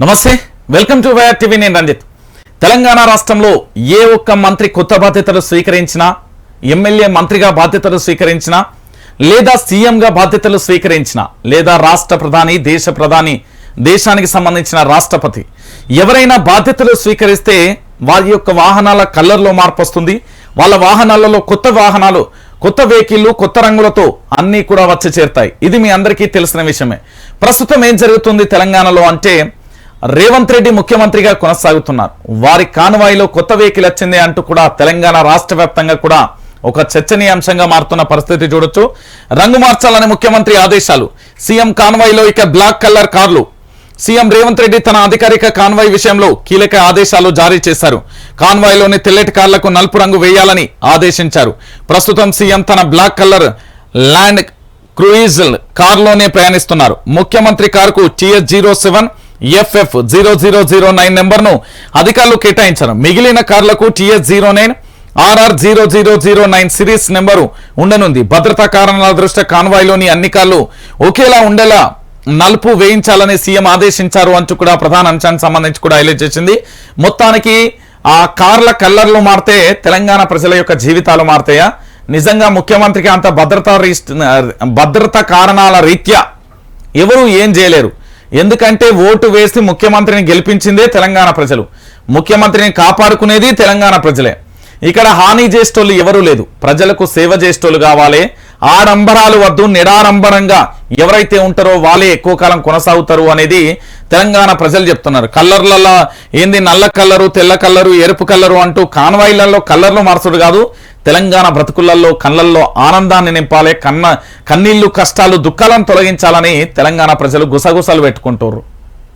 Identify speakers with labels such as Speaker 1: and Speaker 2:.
Speaker 1: నమస్తే welcome to YR TV నేను రంజిత్. తెలంగాణ రాష్ట్రంలో ఏ ఒక్క మంత్రి కొత్త బాధ్యతలు స్వీకరించినా ఎమ్మెల్యే మంత్రిగా బాధ్యతలు స్వీకరించినా లేదా సీఎంగా బాధ్యతలు స్వీకరించినా లేదా రాష్ట్ర ప్రధాని దేశ ప్రధాని దేశానికి సంబంధించిన రాష్ట్రపతి ఎవరైనా బాధ్యతలు స్వీకరిస్తే వారి యొక్క వాహనాల కలర్లో మార్పు వస్తుంది వాళ్ళ వాహనాలలో కొత్త వాహనాలు కొత్త వెహికల్లు కొత్త రంగులతో అన్నీ కూడా వచ్చి చేరుతాయి. ఇది మీ అందరికీ తెలిసిన విషయమే. ప్రస్తుతం ఏం జరుగుతుంది తెలంగాణలో అంటే రేవంత్ రెడ్డి ముఖ్యమంత్రిగా కొనసాగుతున్నారు. వారి కానువాయిలో కొత్త వెహికల్ వచ్చింది అంటూ కూడా తెలంగాణ రాష్ట్ర వ్యాప్తంగా కూడా ఒక చర్చనీయాంశంగా మారుతున్న పరిస్థితి చూడొచ్చు. రంగు మార్చాలని ముఖ్యమంత్రి ఆదేశాలు. సీఎం కాన్వాయిలో ఇక బ్లాక్ కలర్ కార్లు. సీఎం రేవంత్ రెడ్డి తన అధికారిక కాన్వాయ్ విషయంలో కీలక ఆదేశాలు జారీ చేశారు. కాన్వాయ్లోని తెల్లటి కార్లకు నలుపు రంగు వేయాలని ఆదేశించారు. ప్రస్తుతం సీఎం తన బ్లాక్ కలర్ ల్యాండ్ క్రూయిజ్ కార్లోనే ప్రయాణిస్తున్నారు. ముఖ్యమంత్రి కారుకు TS zero seven FF zero zero zero nine నెంబర్ను అధికారులు కేటాయించారు. మిగిలిన కార్లకు TS zero nine RR zero zero zero nine series number ఉండనుంది. భద్రతా కారణాల దృష్ట్యా కాన్వాయ్లోని అన్ని కార్లు ఒకేలా ఉండేలా నలుపు వేయించాలని సీఎం ఆదేశించారు అంటూ కూడా ప్రధాన అంశానికి సంబంధించి కూడా హైలైట్ చేసింది. మొత్తానికి ఆ కార్ల కలర్లు మారితే తెలంగాణ ప్రజల యొక్క జీవితాలు మారుతాయా? నిజంగా ముఖ్యమంత్రికి అంత భద్రతా రీస్ట్ భద్రతా కారణాల రీత్యా ఎవరూ ఏం చేయలేరు? ఎందుకంటే ఓటు వేసి ముఖ్యమంత్రిని గెలిపించిందే తెలంగాణ ప్రజలు. ముఖ్యమంత్రిని కాపాడుకునేది తెలంగాణ ప్రజలే. ఇక్కడ హాని చేసేటోళ్ళు ఎవరూ లేదు. ప్రజలకు సేవ చేసేటోళ్ళు కావాలి. ఆడంబరాలు వద్దు నిడారంబరంగా ఎవరైతే ఉంటారో వాళ్ళే ఎక్కువ కాలం కొనసాగుతారు అనేది తెలంగాణ ప్రజలు చెప్తున్నారు. కలర్లలో ఏంది నల్ల కలరు తెల్ల కలరు ఎరుపు కలరు అంటూ కాన్వాయిలలో కలర్లు మార్చుడు కాదు. తెలంగాణ బ్రతుకులలో కళ్ళల్లో ఆనందాన్ని నింపాలి కన్న కన్నీళ్ళు కష్టాలు దుఃఖాలను తొలగించాలని తెలంగాణ ప్రజలు గుసగుసలు పెట్టుకుంటారు